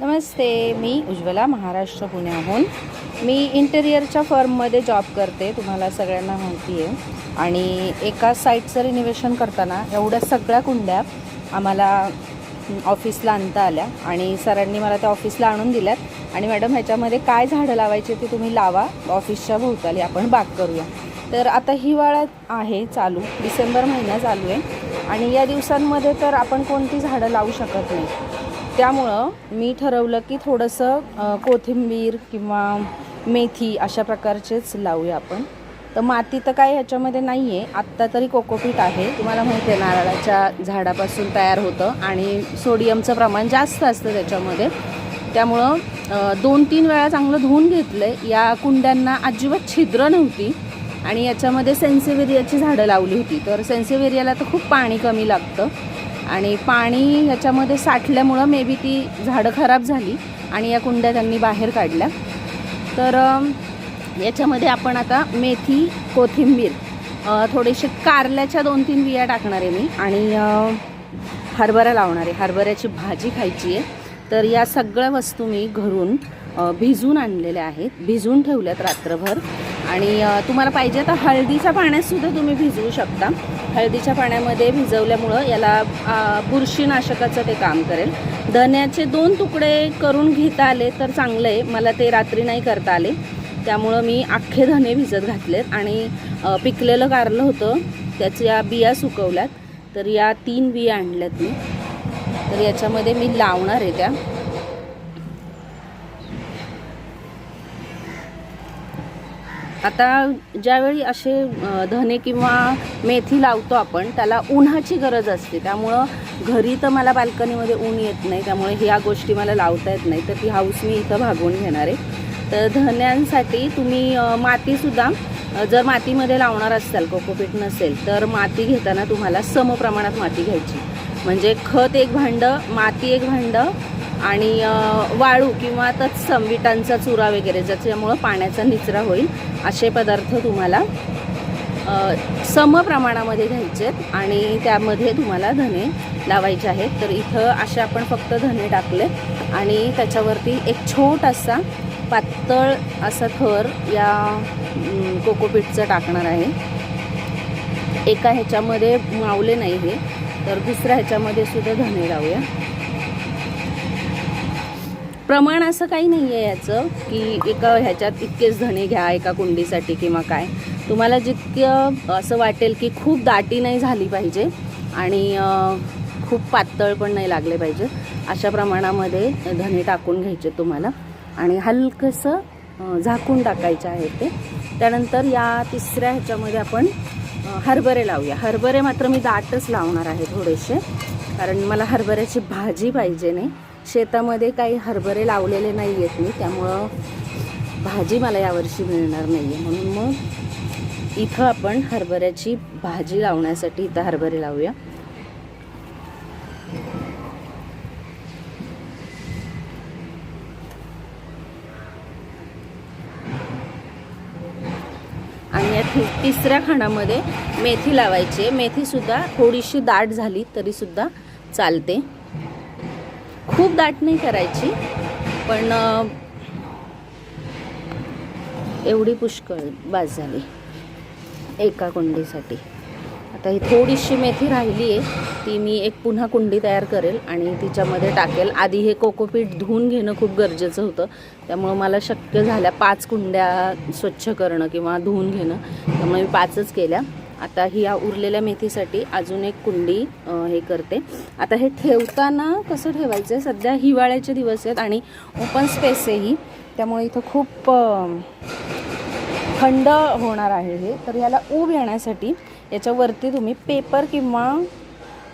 नमस्ते मी उज्ज्वला महाराष्ट्र पुण्याहून. मी इंटेरियरच्या फर्ममध्ये जॉब करते तुम्हाला सगळ्यांना माहिती आहे. आणि एका साईटचं रिनिवेशन करताना एवढ्या सगळ्या कुंड्या आम्हाला ऑफिसला आणता आल्या आणि सरांनी मला त्या ऑफिसला आणून दिल्यात. आणि मॅडम ह्याच्यामध्ये काय झाडं लावायचे ते तुम्ही लावा ऑफिसच्या भोवताली आपण बाग करूया. तर आता हिवाळा आहे चालू डिसेंबर महिना चालू आहे. आणि या दिवसांमध्ये तर आपण कोणती झाडं लावू शकत नाही. त्यामुळं मी ठरवलं की थोडंसं कोथिंबीर किंवा मेथी अशा प्रकारचेच लावूया आपण. तर माती तर काय ह्याच्यामध्ये नाही आहे आत्ता तरी कोकोपीट आहे. तुम्हाला माहिती आहे नारळाच्या झाडापासून तयार होतं आणि सोडियमचं प्रमाण जास्त असतं त्याच्यामध्ये. त्यामुळं दोन तीन वेळा चांगलं धुवून घेतलं आहे या कुंड्यांना अजिबात छिद्र नव्हती आणि याच्यामध्ये सेन्सिवेरियाची झाडं लावली होती. तर सेन्सिवेरियाला तर खूप पाणी कमी लागतं. आणि पाणी ह्याच्यामध्ये साठल्यामुळं मे बी ती झाडं खराब झाली आणि या कुंड्या त्यांनी बाहेर काढल्या. तर याच्यामध्ये आपण आता मेथी कोथिंबीर थोडेसे कारल्याच्या दोन तीन बिया टाकणार आहे मी आणि हरभरा लावणार आहे. हरभऱ्याची भाजी खायची आहे. तर या सगळ्या वस्तू मी घरून भिजून आणलेल्या आहेत. भिजून ठेवल्यात रात्रभर. आणि तुम्हाला पाहिजे तर हळदीच्या पाण्यातसुद्धा तुम्ही भिजवू शकता. हळदीच्या पाण्यामध्ये भिजवल्यामुळं याला बुरशीनाशकाचं ते काम करेल. धन्याचे दोन तुकडे करून घेता आले तर चांगलं आहे मला ते रात्री नाही करता आले. त्यामुळं मी अख्खे धने भिजत घातलेत आणि पिकलेलं कारलं होतं. त्याच्या बिया सुकवल्यात. तर या तीन बिया आणल्यात मी. तर याच्यामध्ये मी लावणार आहे त्या. आता ज्यावेळी असे धने किंवा मेथी लावतो आपण त्याला उन्हाची गरज असते. त्यामुळं घरी तर मला बाल्कनीमध्ये ऊन येत नाही त्यामुळे ह्या गोष्टी मला लावता येत नाही. तर ती हाऊस मी इथं भागवून घेणार आहे. तर धन्यांसाठी तुम्ही मातीसुद्धा जर मातीमध्ये लावणार असाल कोकोपीट नसेल तर माती घेताना तुम्हाला सम प्रमाणात माती घ्यायची. म्हणजे खत एक भांडं माती एक भांडं आणि वाळू किंवा तत्सम विटांचा चुरा वगैरे ज्याच्यामुळं पाण्याचा निचरा होईल असे पदार्थ तुम्हाला सम प्रमाणामध्ये घ्यायचे आहेत आणि त्यामध्ये तुम्हाला धने लावायचे आहेत. तर इथं असे आपण फक्त धने टाकले आणि त्याच्यावरती एक छोटासा पातळ असा थर या कोकोपीटचं टाकणार आहे. एका ह्याच्यामध्ये मावले नाही हे तर दुसऱ्या ह्याच्यामध्ये सुद्धा धने लावूया. प्रमाण असं काही नाही आहे याचं की एका ह्याच्यात इतकेच धणे घ्या एका कुंडीसाठी किंवा काय. तुम्हाला जितकं असं वाटेल की खूप दाटी नाही झाली पाहिजे आणि खूप पातळ पण नाही लागले पाहिजे अशा प्रमाणामध्ये धणे टाकून घ्यायचे तुम्हाला. आणि हलकंसं झाकून टाकायचे आहे ते. त्यानंतर या तिसऱ्या ह्याच्यामध्ये आपण हरभरे लावूया. हरभरे मात्र मी दाटच लावणार आहे थोडेसे कारण मला हरभऱ्याची भाजी पाहिजे नाही. शेतामध्ये काही हरभरे लावलेले नाही आहेत मी त्यामुळं भाजी मला यावर्षी मिळणार नाही आहे म्हणून मग इथं आपण हरभऱ्याची भाजी लावण्यासाठी इथं हरभरे लावूया. आणि या तिसऱ्या खाणामध्ये मेथी लावायची आहे. मेथीसुद्धा थोडीशी दाट झाली तरीसुद्धा चालते. खूप दाट नाही करायची पण एवढी पुष्कळ बाज झाली एका कुंडीसाठी. आता ही थोडीशी मेथी राहिली आहे ती मी एक पुन्हा कुंडी तयार करेल आणि तिच्यामध्ये टाकेल. आधी हे कोकोपीट धुवून घेणं खूप गरजेचं होतं त्यामुळं मला शक्य झाल्या पाच कुंड्या स्वच्छ करणं किंवा धुवून घेणं. त्यामुळे मी पाचच केल्या. आता ही या उरलेल्या मेथीसाठी अजून एक कुंडी हे करते. आता हे ठेवताना कसं ठेवायचं? आहे सध्या हिवाळ्याचे दिवस आहेत आणि ओपन स्पेस आहे ही. त्यामुळे इथं खूप थंड होणार आहे हे. तर याला ऊब येण्यासाठी याच्यावरती तुम्ही पेपर किंवा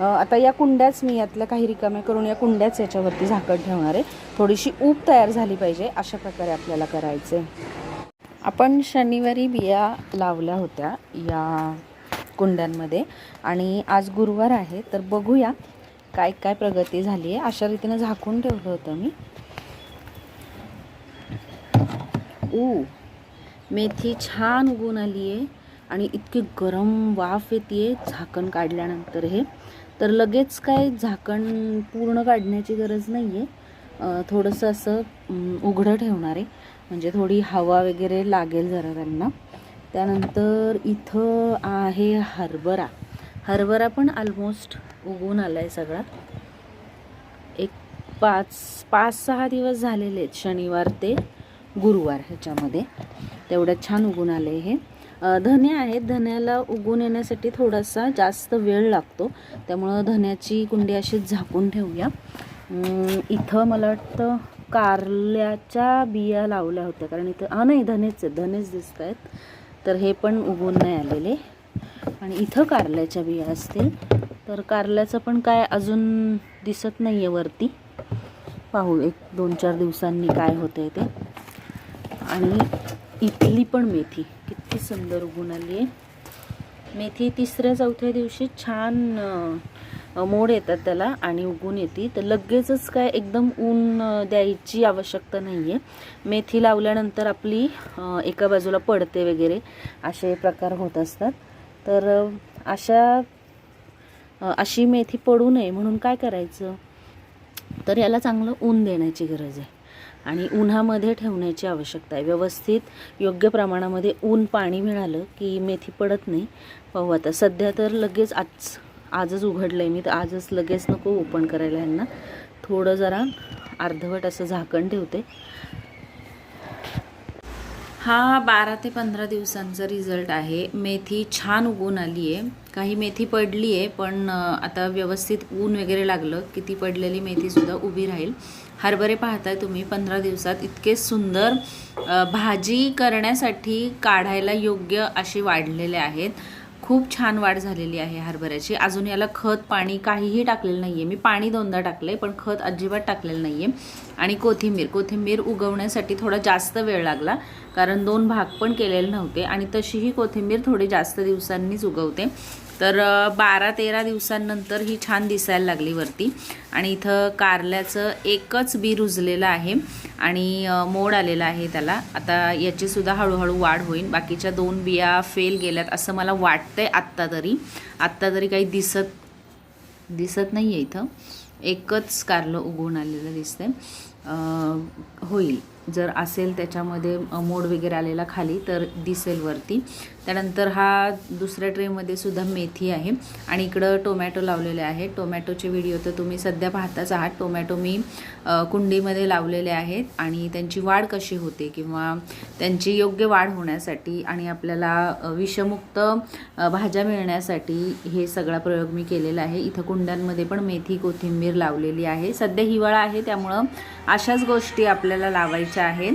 आता या कुंड्याच मी यातल्या काही रिकाम्या करून या कुंड्याच याच्यावरती झाकण ठेवणार आहे. थोडीशी ऊब तयार झाली पाहिजे अशा प्रकारे आपल्याला करायचं आहे आपण शनिवारी बिया लावल्या होत्या या कुंड्यांमध्ये. आणि आज गुरुवार आहे तर बघूया काय काय प्रगती झाली आहे. अशा रीतीनं झाकून ठेवलं होतं मी. ऊ मेथी छान उगून आली आहे आणि इतकी गरम वाफ येते झाकण काढल्यानंतर हे. तर लगेच काय झाकण पूर्ण काढण्याची गरज नाही आहे थोडंसं असं उघडं ठेवणार आहे. म्हणजे थोडी हवा वगैरे लागेल जरा त्यांना. त्यानंतर इथं आहे हरभरा. हरभरा पण ऑलमोस्ट उगवून आला आहे सगळा. एक पाच पाच सहा दिवस झालेले आहेत. शनिवार ते गुरुवार ह्याच्यामध्ये. तेवढ्यात छान उगून आले हे. धने आहेत. धन्याला उगून येण्यासाठी थोडासा जास्त वेळ लागतो. त्यामुळं धन्याची कुंडी अशी झाकून ठेवूया. इथं मला वाटतं कारल्याच्या बिया लावल्या होत्या. कारण इथं हा नाही धनेच आहेत. धनेच दिसत आहेत तर हे पण उगवून नाही आलेले. आणि इथं कारल्याच्या बिया असतील. तर कारल्याचं पण काय अजून दिसत नाही आहे वरती. पाहू एक दोन चार दिवसांनी काय होतं ते. आणि इथली पण मेथी. किती सुंदर उगून आली आहे मेथी तिसऱ्या चौथ्या दिवशी छान मोड येतात त्याला आणि उगून येते. तर लगेचच काय एकदम ऊन द्यायची आवश्यकता नाही आहे मेथी लावल्यानंतर आपली एका बाजूला पडते वगैरे असे प्रकार होत असतात. तर अशा अशी मेथी पडू नये म्हणून काय करायचं? तर याला चांगलं ऊन देण्याची गरज आहे. आणि उन्हामध्ये ठेवण्याची आवश्यकता आहे. व्यवस्थित योग्य प्रमाणामध्ये ऊन पाणी मिळालं की मेथी पडत नाही. पाहू आता. सध्या तर लगेच आज आजच उघडलं आहे मी तर आजच लगेच नको ओपन करायला यांना. थोडं जरा अर्धवट असं झाकण ठेवते. हा बारा ते पंधरा दिवसांचा रिझल्ट आहे. मेथी छान उगवून आली आहे काही मेथी पडली आहे पण आता व्यवस्थित ऊन वगैरे लागलं की ती पडलेली मेथीसुद्धा उभी राहील. हरभरे पाहताय तुम्ही पंधरा दिवसात इतके सुंदर भाजी करण्यासाठी काढायला योग्य असे वाढलेले आहेत. खूप छान वाढ झालेली आहे हरभऱ्याची. अजून याला खत पाणी काहीही टाकलेलं नाही आहे मी पाणी दोनदा टाकलं आहे पण खत अजिबात टाकलेलं नाही आहे आणि कोथिंबीर कोथिंबीर उगवण्यासाठी थोडा जास्त वेळ लागला कारण दोन भाग पण केलेले नव्हते आणि तशीही कोथिंबीर थोडी जास्त दिवसांनीच उगवते. तर बारा तेरा दिवसांनंतर ही छान दिसायला लागली वरती. आणि इथं कारल्याचं एकच बी रुजलेलं आहे आणि मोड आलेला आहे त्याला. आता याचीसुद्धा हळूहळू वाढ होईल. बाकीच्या दोन बिया फेल गेल्यात असं मला वाटतंय आत्ता तरी. आत्ता तरी काही दिसत दिसत नाही आहे इथं. एकच कारलं उगवून आलेलं दिसतंय. होईल. जर असेल त्याच्यामध्ये मोड वगैरे आलेला खाली तर दिसेल वरती. त्यानंतर हा दुसऱ्या ट्रेमध्ये सुद्धा मेथी आहे. आणि इकडं टोमॅटो लावलेले आहे. टोमॅटोचे व्हिडिओ तर तुम्ही सध्या पाहताच आहात. टोमॅटो मी कुंडीमध्ये लावलेले आहेत. आणि त्यांची वाढ कशी होते किंवा त्यांची योग्य वाढ होण्यासाठी आणि आपल्याला विषमुक्त भाज्या मिळण्यासाठी हे सगळा प्रयोग मी केलेला आहे. इथं कुंड्यांमध्ये पण मेथी कोथिंबीर लावलेली आहे. सध्या हिवाळा आहे त्यामुळं अशाच गोष्टी आपल्याला लावायच्या आहेत.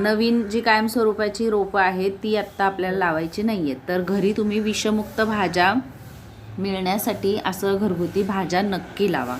नवीन जी कायमस्वरूपाची रोपं आहेत ती आत्ता आपल्याला लावायची नाही आहेत तर घरी तुम्ही विषमुक्त भाज्या मिळण्यासाठी असं घरगुती भाज्या नक्की लावा.